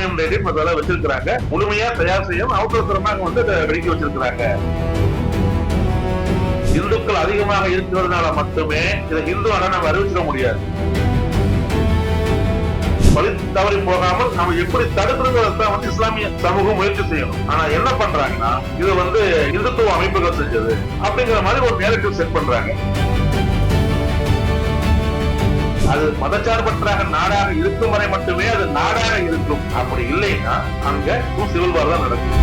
Ammonium nitrate masala வச்சிருக்கிறாங்க. முழுமையா தயார் செய்யும் அவசரமாக வந்து அதை வெடிக்க வச்சிருக்கிறாங்க. இந்துக்கள் அதிகமாக இருக்கிறதுனால மட்டுமே இதை இந்து ஆனா நம்ம அறிவிச்சிட முடியாது. வழி தவறி போகாமல் நம்ம எப்படி தடுக்கிறத வந்து இஸ்லாமிய சமூகம் முயற்சி செய்யணும். ஆனா என்ன பண்றாங்கன்னா இது வந்து இந்துத்துவ அமைப்புகள் செஞ்சது அப்படிங்கிற மாதிரி ஒரு நேரத்தில் செட் பண்றாங்க. அது மதச்சார்பற்றாக நாடாக இருக்கும் வரை மட்டுமே அது நாடாக இருக்கும். அப்படி இல்லைன்னா அங்க சிவில் வார் தான் நடக்கும்.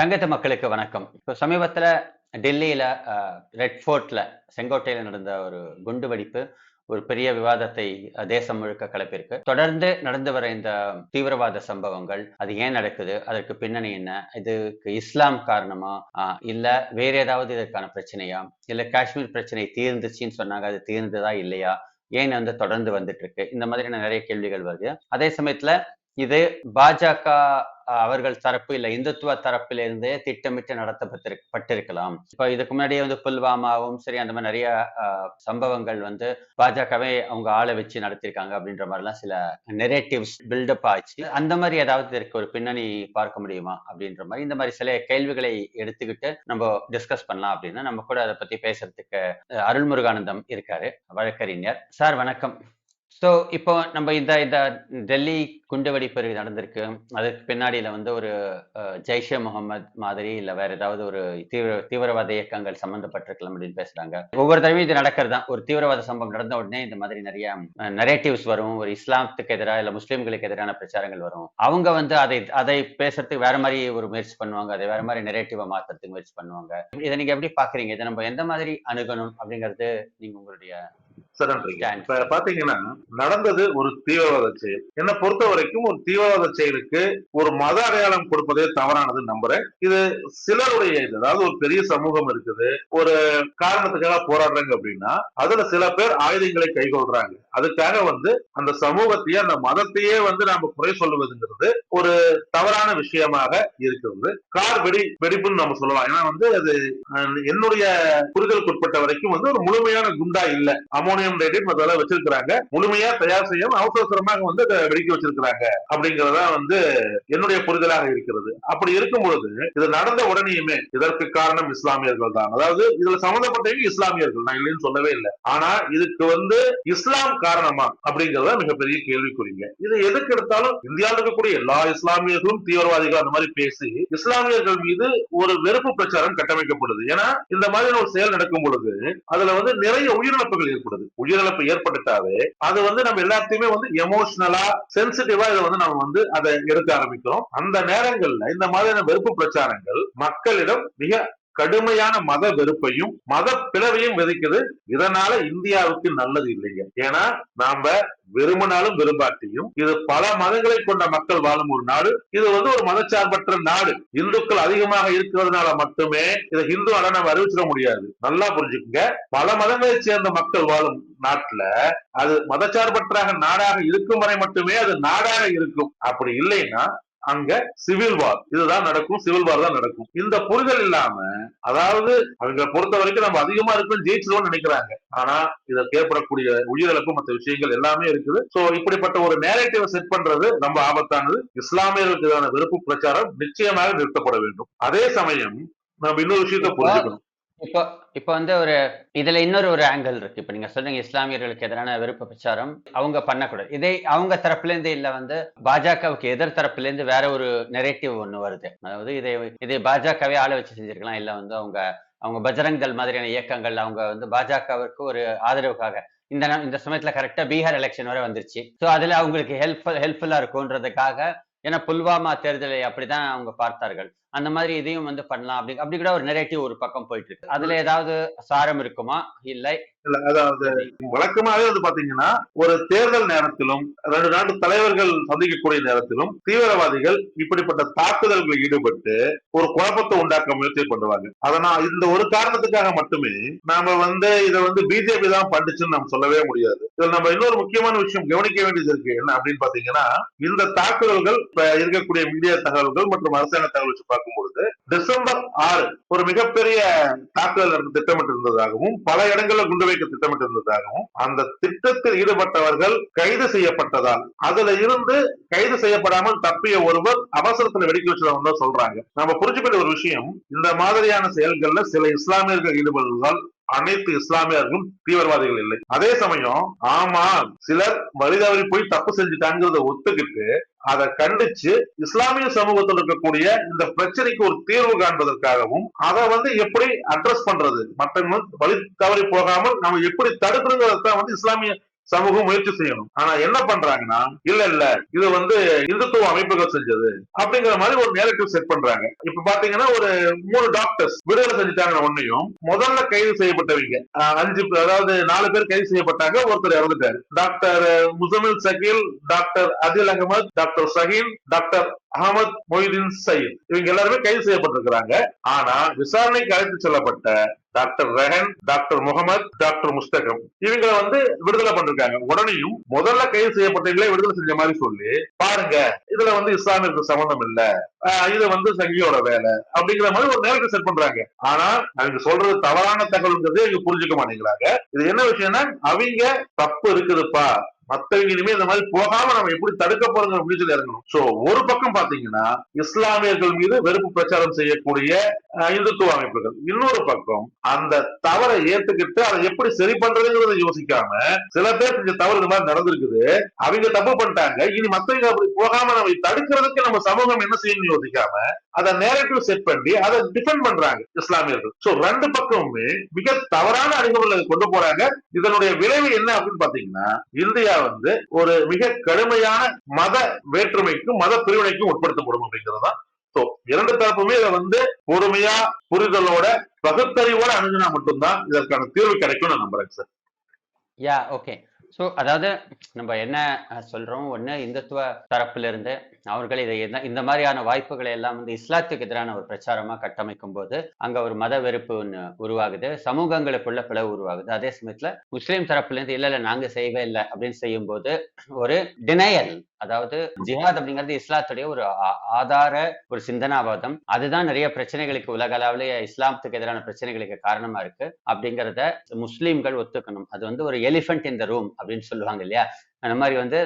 தங்கத்த மக்களுக்கு வணக்கம். இப்போ சமீபத்தில் டெல்லியில் ரெட் ஃபோர்ட்ல செங்கோட்டையில் நடந்த ஒரு குண்டு வெடிப்பு ஒரு பெரிய விவாதத்தை தேசம் முழுக்க கிளப்பியிருக்கு தொடர்ந்து நடந்து வர இந்த தீவிரவாத சம்பவங்கள் அது ஏன் நடக்குது அதற்கு பின்னணி என்ன இதுக்கு இஸ்லாம் காரணமா இல்ல வேற ஏதாவது இதற்கான பிரச்சனையா இல்ல காஷ்மீர் பிரச்சனை தீர்ந்துச்சுன்னு சொன்னாங்க அது தீர்ந்ததா இல்லையா ஏன் வந்து தொடர்ந்து வந்துட்டு இருக்கு இந்த மாதிரியான நிறைய கேள்விகள் வருது. அதே சமயத்துல இது பாஜக அவர்கள் தரப்பு இல்ல இந்துத்துவ தரப்பிலிருந்தே திட்டமிட்டு நடத்தப்பட்டிருக் பட்டிருக்கலாம். இப்ப இதுக்கு முன்னாடியே வந்து புல்வாமாவும் சரி அந்த மாதிரி நிறைய சம்பவங்கள் வந்து பாஜகவே அவங்க ஆளை வச்சு நடத்திருக்காங்க அப்படின்ற மாதிரிலாம் சில நெரேட்டிவ்ஸ் பில்டப் ஆச்சு. அந்த மாதிரி ஏதாவது இதற்கு ஒரு பின்னணி பார்க்க முடியுமா அப்படின்ற மாதிரி இந்த மாதிரி சில கேள்விகளை எடுத்துக்கிட்டு நம்ம டிஸ்கஸ் பண்ணலாம் அப்படின்னா நம்ம கூட அதை பத்தி பேசுறதுக்கு அருள்முருகானந்தம் இருக்காரு வழக்கறிஞர். சார் வணக்கம். ஸோ இப்போ நம்ம இந்த இந்த டெல்லி குண்டுவெடிப்பு நடந்திருக்கு. அதுக்கு பின்னாடியில் வந்து ஒரு அஹ், ஜெய்ஷே முகமது மாதிரி இல்ல வேற ஏதாவது ஒரு தீவிர தீவிரவாத இயக்கங்கள் சம்மந்தப்பட்டிருக்கலாம் அப்படின்னு பேசுறாங்க. ஒவ்வொரு தடவையும் இது நடக்கிறது? தான் ஒரு தீவிரவாத சம்பவம் நடந்த உடனே இந்த மாதிரி நிறைய நரேட்டிவ்ஸ் வரும். ஒரு இஸ்லாத்துக்கு எதிராக இல்ல முஸ்லிம்களுக்கு எதிரான பிரச்சாரங்கள் வரும். அவங்க வந்து அதை அதை பேசுறதுக்கு வேற மாதிரி ஒரு முயற்சி பண்ணுவாங்க. அதை வேற மாதிரி நெரேட்டிவை மாத்துறதுக்கு முயற்சி பண்ணுவாங்க. இதை நீங்க எப்படி பாக்குறீங்க இதை நம்ம எந்த மாதிரி அணுகணும் அப்படிங்கிறது நீங்க உங்களுடைய சார் நன்றிங்க Stand. இப்ப பாத்தீங்கன்னா நடந்தது ஒரு தீவிரவாத செயல். என்னை பொறுத்த வரைக்கும் ஒரு தீவிரவாத செயலுக்கு ஒரு மத அடையாளம் கொடுப்பதே தவறானது நம்புறேன். இது சிலருடைய இது. அதாவது ஒரு பெரிய சமூகம் இருக்குது. ஒரு காரணத்துக்காக போராடுறாங்க அப்படின்னா அதுல சில பேர் ஆயுதங்களை கைகொள்றாங்க அதுக்காக வந்து அந்த சமூகத்தையே அந்த மதத்தையே வந்து நாம குறை சொல்லுவதுங்கிறது ஒரு தவறான விஷயமாக இருக்கிறது. கார் வெடி வெடிப்புன்னு நம்ம சொல்லலாம். ஏன்னா வந்து அது என்னுடைய புரிதலுக்கு உட்பட்ட வரைக்கும் வந்து ஒரு முழுமையான குண்டா இல்ல. அமோனியம் ரிஃபைன் ரேட்டையும் அதெல்லாம் வச்சிருக்கிறாங்க. முழுமையா தயார் செய்யும் அவசர அவசரமாக வந்து அதை வெடிக்க வச்சிருக்கிறாங்க. அப்படிங்கறதா வந்து என்னுடைய புரிதலாக இருக்கிறது. அப்படி இருக்கும் பொழுது இது நடந்த உடனேயுமே இதற்கு காரணம் இஸ்லாமியர்கள் தான். அதாவது இதுல சம்பந்தப்பட்டவங்க இஸ்லாமியர்கள். நான் இல்லைன்னு சொல்லவே இல்லை. ஆனா இதுக்கு வந்து இஸ்லாம் காரணமா அப்படிங்கறத மிகப்பெரிய கேள்விக்குறிங்க. இது எதுக்கு எடுத்தாலும் இந்தியாவில் இருக்கக்கூடிய எல்லா இஸ்லாமியர்களும் தீவிரவாதிகள் அந்த மாதிரி பேசி இஸ்லாமியர்கள் மீது ஒரு வெறுப்பு பிரச்சாரம் கட்டமைக்கப்படுது. ஏன்னா இந்த மாதிரி ஒரு செயல் நடக்கும் பொழுது அதுல வந்து நிறைய உயிரிழப்புகள் ஏற்படுது. உயிரிழப்பு ஏற்பட்டுட்டாவே அது வந்து நம்ம எல்லாத்தையுமே வந்து எமோஷனலா சென்சிட்டிவா இதை வந்து நம்ம வந்து அதை எடுக்க ஆரம்பிக்கிறோம். அந்த நேரங்கள்ல இந்த மாதிரியான வெறுப்பு பிரச்சாரங்கள் மக்களிடம் மிக கடுமையான மத வெறுப்பையும் மத பிளவையும் விதைக்குது. இதனால இந்தியாவுக்கு நல்லது இல்லைங்க. ஏன்னா நாம விரும்பினாலும் விரும்பாட்டியும் இது பல மதங்களை கொண்ட மக்கள் வாழும் ஒரு நாடு. இது வந்து ஒரு மதச்சார்பற்ற நாடு. இந்துக்கள் அதிகமாக இருக்கிறதுனால மட்டுமே இதை இந்து அட நம்ம அறிவிச்சிட முடியாது. நல்லா புரிஞ்சுக்குங்க. பல மதங்களை சேர்ந்த மக்கள் வாழும் நாட்டுல அது மதச்சார்பற்றாக நாடாக இருக்கும் வரை மட்டுமே அது நாடாக இருக்கும். அப்படி இல்லைன்னா அங்க சிவில் வார் இதுதான் நடக்கும் சிவில் வார் தான் நடக்கும். இந்த புரிதல் இல்லாம அதாவது அவங்க பொறுத்த வரைக்கும் நம்ம அதிகமா இருக்கும் ஜெயிச்சிருவோம்னு நினைக்கிறாங்க. ஆனா இதற்கு ஏற்படக்கூடிய உயிரிழப்பு மற்ற விஷயங்கள் எல்லாமே இருக்குது. சோ இப்படிப்பட்ட ஒரு நேரேட்டிவ் செட் பண்றது ரொம்ப ஆபத்தானது. இஸ்லாமியர்களுக்கு எதிரான வெறுப்பு பிரச்சாரம் நிச்சயமாக நிறுத்தப்பட வேண்டும். அதே சமயம் நம்ம இன்னொரு விஷயத்தை புரிஞ்சுக்கணும். இப்போ இப்போ வந்து ஒரு இதுல இன்னொரு ஒரு ஆங்கிள் இருக்கு. இப்போ நீங்க சொல்றீங்க இஸ்லாமியர்களுக்கு எதிரான வெறுப்பு பிரச்சாரம் அவங்க பண்ணக்கூடாது. இதே அவங்க தரப்புல இருந்து இல்ல வந்து பாஜகவுக்கு எதிர் தரப்புல இருந்து வேற ஒரு நெரேட்டிவ் ஒண்ணு வருது. அதாவது இதை இதை பாஜகவே ஆள வச்சு செஞ்சிருக்கலாம் இல்ல வந்து அவங்க அவங்க பஜரங் மாதிரியான இயக்கங்கள் அவங்க வந்து பாஜகவிற்கு ஒரு ஆதரவுக்காக. இந்த இந்த சமயத்துல கரெக்டா பீகார் எலெக்ஷன் வரை வந்துருச்சு. ஸோ அதுல அவங்களுக்கு ஹெல்ப்ஃபுல் ஹெல்ப்ஃபுல்லா இருக்கும்ன்றதுக்காக ஏன்னா புல்வாமா தேர்தலை அப்படிதான் அவங்க பார்த்தார்கள். அந்த மாதிரி இதையும் வந்து பண்ணலாம். அப்படி அப்படி கூட ஒரு நெரேட்டிவ் ஒரு பக்கம் போயிட்டு இருக்கு அதுல ஏதாவது சாரம் இருக்குமா? இல்லை. இல்ல அதாவது வழக்கமாவே வந்து பாத்தீங்கன்னா ஒரு தேர்தல் நேரத்திலும் ரெண்டு நாட்டு தலைவர்கள் சந்திக்கக்கூடிய நேரத்திலும் தீவிரவாதிகள் இப்படிப்பட்ட தாக்குதல்களில் ஈடுபட்டு ஒரு குழப்பத்தை உண்டாக்க முயற்சி பண்ணுவாங்க. அதனால் இந்த ஒரு காரணத்துக்காக மட்டுமே நாம வந்து இதை வந்து பிஜேபி தான் பண்ணுச்சுன்னு நம்ம சொல்லவே முடியாது. இதுல நம்ம இன்னொரு முக்கியமான விஷயம் கவனிக்க வேண்டியது இருக்கு. என்ன அப்படின்னு பாத்தீங்கன்னா இந்த தாக்குதல்கள் இப்ப இருக்கக்கூடிய மீடியா தகவல்கள் மற்றும் அரசாங்க தகவல் பார்க்கும் பொழுது டிசம்பர் ஆறு ஒரு மிகப்பெரிய தாக்குதல் நடத்த திட்டமிட்டு இருந்ததாகவும் பல இடங்களில் குண்டு வைக்க திட்டமிட்டு இருந்ததாகவும் அந்த திட்டத்தில் ஈடுபட்டவர்கள் கைது செய்யப்பட்டதால் அதுல இருந்து கைது செய்யப்படாமல் தப்பிய ஒருவர் அவசரத்துல வெடிக்க வச்சதான் சொல்றாங்க. நம்ம புரிஞ்சுக்கிற ஒரு விஷயம் இந்த மாதிரியான செயல்கள்ல சில இஸ்லாமியர்கள் ஈடுபடுவதால் அனைத்து இஸ்லாமியர்களும் தீவிரவாதிகள் இல்லை. அதே சமயம் ஆமா சிலர் வழிதவறி போய் தப்பு செஞ்சுட்டாங்கிறத ஒத்துக்கிட்டு அதை கண்டிச்சு இஸ்லாமிய சமூகத்தில் இருக்கக்கூடிய இந்த பிரச்சனைக்கு ஒரு தீர்வு காண்பதற்காகவும் அதை வந்து எப்படி அட்ரஸ் பண்றது? மற்றவங்க வழி தவறி போகாமல் நம்ம எப்படி தடுக்கணுங்கிறத வந்து இஸ்லாமிய சமூகம் முயற்சி செய்யணும். ஆனா என்ன பண்றாங்கன்னா இல்ல இல்ல இது வந்து இந்துத்துவ அமைப்புகள் செஞ்சது அப்படிங்கிற மாதிரி ஒரு நேரட்டிவ் செட் பண்றாங்க. இப்ப பாத்தீங்கன்னா ஒரு மூணு டாக்டர்ஸ் விடுதலை செஞ்சுட்டாங்க ஒன்னையும் முதல்ல கைது செய்யப்பட்டவங்க அஞ்சு பேர், அதாவது நாலு பேர் கைது செய்யப்பட்டாங்க ஒருத்தர் இறந்துட்டாரு. Doctor Muzammil Shakeel doctor Adil Ahmed doctor Shaheen doctor Ahmed Mohiuddin Sayeed. இவங்க எல்லாருமே கைது செய்யப்பட்டிருக்கிறாங்க. ஆனா விசாரணைக்கு அழைத்து செல்லப்பட்ட doctor Rehan doctor Mohammed doctor Mustaqim இவங்களை வந்து விடுதலை பண்ணிருக்காங்க. உடனேயும் முதல்ல கைது செய்யப்பட்டவங்களே விடுதலை செஞ்ச மாதிரி சொல்லி பாருங்க இதுல வந்து இஸ்லாமிற்கு சம்பந்தம் இல்ல. ஆஹ் இது வந்து சங்கியோட வேலை. அப்படிங்கிற மாதிரி ஒரு நேரத்தை செட் பண்றாங்க. ஆனா அவங்க சொல்றது தவறான தகவல்ங்கிறதே இவங்க புரிஞ்சுக்க மாட்டேங்கிறாங்க. இது என்ன விஷயம்னா அவங்க தப்பு இருக்குதுப்பா. மத்தவங்க இனிமே இந்த மாதிரி போகாம நம்ம எப்படி தடுக்க போறோம் அப்படின்னு சொல்லி இறங்கணும். சோ ஒரு பக்கம் பாத்தீங்கன்னா இஸ்லாமியர்கள் மீது வெறுப்பு பிரச்சாரம் செய்யக்கூடிய இந்துத்துவ அமைப்புகள். இன்னொரு பக்கம் அந்த தவறை ஏத்துக்கிட்டு அதை எப்படி சரி பண்றதுங்கிறத யோசிக்காம சில பேர் இந்த தவறு இந்த மாதிரி நடந்திருக்குது. அவங்க தப்பு பண்ணிட்டாங்க. இனி மத்தவங்க அப்படி போகாம நம்ம தடுக்கிறதுக்கு நம்ம சமூகம் என்ன செய்யணும்னு யோசிக்காம அதை நேரட்டிவ் செட் பண்ணி அதை டிஃபெண்ட் பண்றாங்க இஸ்லாமியர்கள். சோ ரெண்டு பக்கமுமே மிக தவறான அணுகுமுறைகளை கொண்டு போறாங்க. இதனுடைய விளைவு என்ன அப்படின்னு பாத்தீங்கன்னா இந்தியா வந்து ஒரு மிக கடுமையான மத வேற்றுமைக்கும் மத பிரிவினைக்கும் உட்படுத்தப்படும் அப்படிங்கிறது தான் இரண்டு தரப்புமே இதை வந்து பொறுமையா புரிதலோட பகுத்தறிவோட அணுகுனா மட்டும்தான் இதற்கான தீர்வு கிடைக்கும் நான் நம்புறேன் சார் யா ஓகே ஸோ அதாவது நம்ம என்ன சொல்றோம்? ஒன்னு இந்துத்துவ தரப்புல இருந்து அவர்கள் இதை இந்த மாதிரியான வாய்ப்புகளை எல்லாம் வந்து இஸ்லாத்துக்கு எதிரான ஒரு பிரச்சாரமா கட்டமைக்கும் போது அங்க ஒரு மத வெறுப்பு ஒண்ணு உருவாகுது சமூகங்களுக்குள்ள பிளவு உருவாகுது. அதே சமயத்துல முஸ்லீம் தரப்புல இருந்து இல்ல இல்ல நாங்க செய்யவே இல்லை அப்படின்னு செய்யும் போது ஒரு டினையல் அதாவது ஜிஹாத் அப்படிங்கிறது இஸ்லாத்துடைய ஒரு ஆதார ஒரு சிந்தனாவாதம். அதுதான் நிறைய பிரச்சனைகளுக்கு உலக அளவிலேயே இஸ்லாமத்துக்கு எதிரான பிரச்சனைகளுக்கு காரணமா இருக்கு. அப்படிங்கிறத முஸ்லீம்கள் ஒத்துக்கணும். அது வந்து ஒரு எலிஃபென்ட் இந்த ரூம் அப்படின்னு சொல்லுவாங்க இல்லையா? அந்த மாதிரி வந்து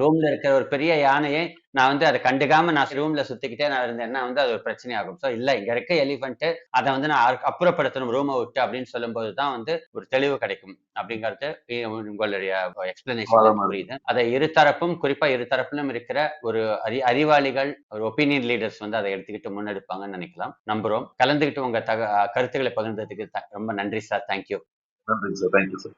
ரூம்ல இருக்கிற ஒரு பெரிய யானையை நான் வந்து அதை கண்டுக்காம நான் ரூம்ல சுத்திக்கிட்டே நான் இருந்தேன்னா வந்து அது ஒரு பிரச்சனை ஆகும் ஸோ இல்ல இங்க இருக்க எலிஃபென்ட் அதை வந்து நான் அப்புறப்படுத்தணும். ரூமை விட்டு அப்படின்னு சொல்லும்போது தான் வந்து ஒரு தெளிவு கிடைக்கும் அப்படிங்கிறது உங்களுடைய எக்ஸ்பிளனேஷன். புரியுது. அதை இருதரப்பும் குறிப்பா இருதரப்பிலும் இருக்கிற ஒரு அறி அறிவாளிகள் ஒரு ஒப்பீனியன் லீடர்ஸ் வந்து அதை எடுத்துக்கிட்டு முன்னெடுப்பாங்கன்னு நினைக்கலாம். நம்புறோம். கலந்துக்கிட்டு உங்க தக கருத்துக்களை பகிர்ந்ததுக்கு ரொம்ப நன்றி சார். தேங்க்யூ நன்றி சார். Thank you sir